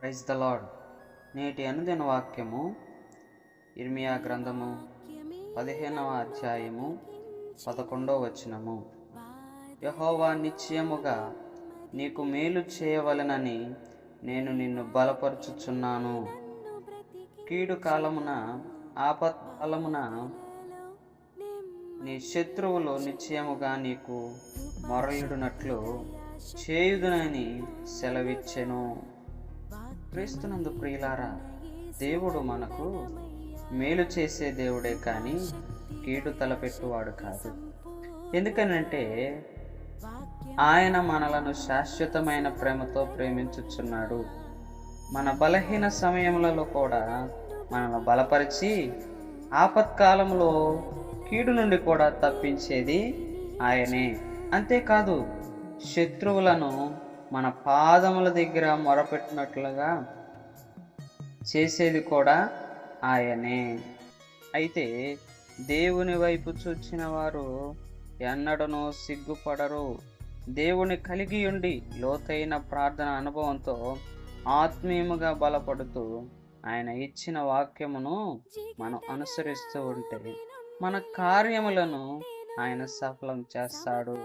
Praise the lord నేటి అనుదిన వాక్యము ఇర్మియా గ్రంథము పదిహేనవ అధ్యాయము పదకొండవ వచనము. యహోవా నిశ్చయముగా నీకు మేలు చేయవలెనని నేను నిన్ను బలపరుచుచున్నాను. కీడు కాలమున ఆపత్కాలమున నీ శత్రువులు నిశ్చయముగా నీకు మొరయుడునట్లు చేయుదునని సెలవిచ్చెను. క్రీస్తునందు ప్రియులారా దేవుడు మనకు మేలు చేసే దేవుడే కానీ కీడు తలపెట్టువాడు కాదు. ఎందుకనంటే ఆయన మనలను శాశ్వతమైన ప్రేమతో ప్రేమించుచున్నాడు. మన బలహీన సమయములలో కూడా మనల్ని బలపరిచి ఆపత్కాలంలో కీడు నుండి కూడా తప్పించేది ఆయనే. అంతేకాదు శత్రువులను మన పాదముల దగ్గర మొరపెట్టినట్లుగా చేసేది కూడా ఆయనే. అయితే దేవుని వైపు చూచిన వారు ఎన్నడనో సిగ్గుపడరు. దేవుని కలిగి ఉండి లోతైన ప్రార్థన అనుభవంతో ఆత్మీయముగా బలపడుతూ ఆయన ఇచ్చిన వాక్యమును మనం అనుసరిస్తూ ఉంటే మన కార్యములను ఆయన సఫలం చేస్తాడు.